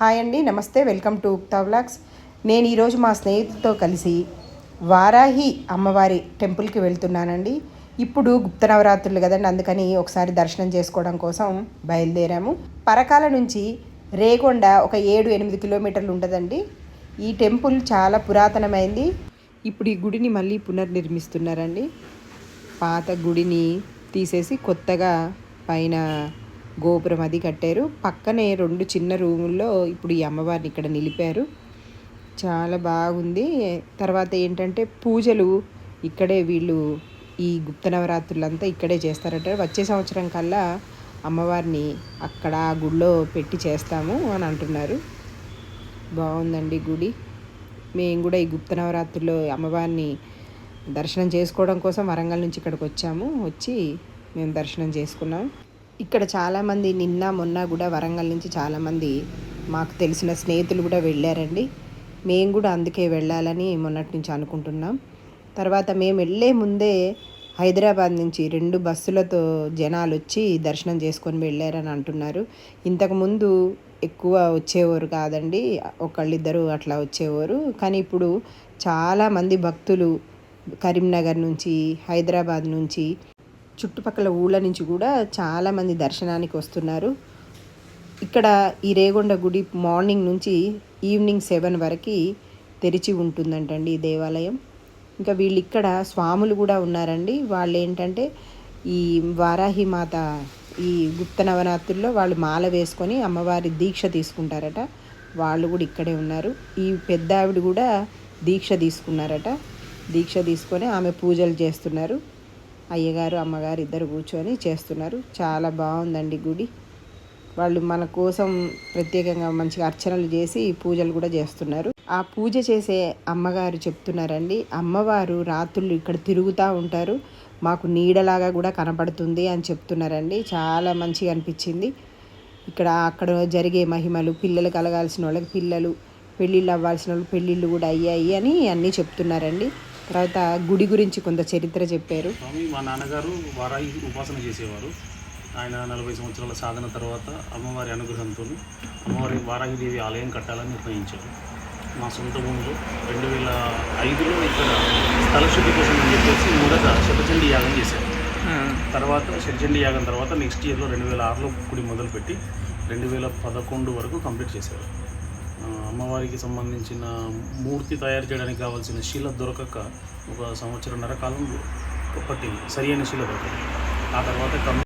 Hi అండి నమస్తే welcome to ఉక్తా vlogs. నేను ఈరోజు మా స్నేహితులతో కలిసి వారాహి అమ్మవారి టెంపుల్కి వెళ్తున్నానండి. ఇప్పుడు గుప్త నవరాత్రులు కదండి అందుకని ఒకసారి దర్శనం చేసుకోవడం కోసం బయలుదేరాము. పరకాల నుంచి రేగొండ ఒక ఏడు ఎనిమిది కిలోమీటర్లు ఉంటుందండి. ఈ టెంపుల్ చాలా పురాతనమైంది. ఇప్పుడు ఈ గుడిని మళ్ళీ పునర్నిర్మిస్తున్నారండి. పాత గుడిని తీసేసి కొత్తగా పైన గోపురం అది కట్టారు. పక్కనే రెండు చిన్న రూముల్లో ఇప్పుడు ఈ అమ్మవారిని ఇక్కడ నిలిపారు. చాలా బాగుంది. తర్వాత ఏంటంటే పూజలు ఇక్కడే వీళ్ళు ఈ గుప్త నవరాత్రులంతా ఇక్కడే చేస్తారట వచ్చే సంవత్సరం కల్లా అమ్మవారిని అక్కడ గుడిలో పెట్టి చేస్తాము అని అంటున్నారు. బాగుందండి గుడి. మేము కూడా ఈ గుప్త నవరాత్రుల్లో అమ్మవారిని దర్శనం చేసుకోవడం కోసం వరంగల్ నుంచి ఇక్కడికి వచ్చాము. వచ్చి మేము దర్శనం చేసుకున్నాం. ఇక్కడ చాలామంది నిన్న మొన్న కూడా వరంగల్ నుంచి చాలామంది మాకు తెలిసిన స్నేహితులు కూడా వెళ్ళారండి. మేము కూడా అందుకే వెళ్ళాలని మొన్నటి నుంచి అనుకుంటున్నాం. తర్వాత మేము వెళ్ళే ముందే హైదరాబాద్ నుంచి రెండు బస్సులతో జనాలు వచ్చి దర్శనం చేసుకొని వెళ్ళారని అంటున్నారు. ఇంతకుముందు ఎక్కువ వచ్చేవారు కాదండి ఒకళ్ళిద్దరు అట్లా వచ్చేవారు. కానీ ఇప్పుడు చాలామంది భక్తులు కరీంనగర్ నుంచి హైదరాబాద్ నుంచి చుట్టుపక్కల ఊళ్ళ నుంచి కూడా చాలామంది దర్శనానికి వస్తున్నారు. ఇక్కడ ఈ రేగొండ గుడి మార్నింగ్ నుంచి ఈవినింగ్ సెవెన్ వరకు తెరిచి ఉంటుందంటండి ఈ దేవాలయం. ఇంకా వీళ్ళు ఇక్కడ స్వాములు కూడా ఉన్నారండి. వాళ్ళు ఏంటంటే ఈ వారాహి మాత ఈ గుప్త నవరాత్రుల్లో వాళ్ళు మాల వేసుకొని అమ్మవారి దీక్ష తీసుకుంటారట. వాళ్ళు కూడా ఇక్కడే ఉన్నారు. ఈ పెద్ద ఆవిడ కూడా దీక్ష తీసుకున్నారట. దీక్ష తీసుకొని ఆమె పూజలు చేస్తున్నారు. అయ్యగారు అమ్మగారు ఇద్దరు కూర్చొని చేస్తున్నారు. చాలా బాగుందండి గుడి. వాళ్ళు మన కోసం ప్రత్యేకంగా మంచిగా అర్చనలు చేసి పూజలు కూడా చేస్తున్నారు. ఆ పూజ చేసే అమ్మగారు చెప్తున్నారండి అమ్మవారు రాత్రులు ఇక్కడ తిరుగుతూ ఉంటారు. మాకు నీడలాగా కూడా కనపడుతుంది అని చెప్తున్నారండి. చాలా మంచిగా అనిపించింది. ఇక్కడ అక్కడ జరిగే మహిమలు పిల్లలు కలగాల్సిన వాళ్ళకి పిల్లలు పెళ్ళిళ్ళు అవ్వాల్సిన వాళ్ళు పెళ్ళిళ్ళు కూడా అయ్యాయి అని అన్నీ చెప్తున్నారండి. తర్వాత గుడి గురించి కొంత చరిత్ర చెప్పారు. స్వామి మా నాన్నగారు వారాయి ఉపాసన చేసేవారు. ఆయన నలభై సంవత్సరాల సాధన తర్వాత అమ్మవారి అనుగ్రహంతో అమ్మవారి వారాహిదేవి ఆలయం కట్టాలని నిర్ణయించారు. మా సొంత భూమిలో రెండు వేల ఐదులో ఇక్కడ స్థల శుద్ధి కోసం అని చెప్పేసి మొదట శతచండి యాగం చేశారు. తర్వాత శతచండి యాగం తర్వాత నెక్స్ట్ ఇయర్లో రెండు వేల ఆరులో గుడి మొదలుపెట్టి రెండు వేల పదకొండు వరకు కంప్లీట్ చేశారు. అమ్మవారికి సంబంధించిన మూర్తి తయారు చేయడానికి కావాల్సిన శిల దొరకక ఒక సంవత్సరంన్నర కాలం పట్టింది సరి అయిన శిల దొరకదు. ఆ తర్వాత కమ్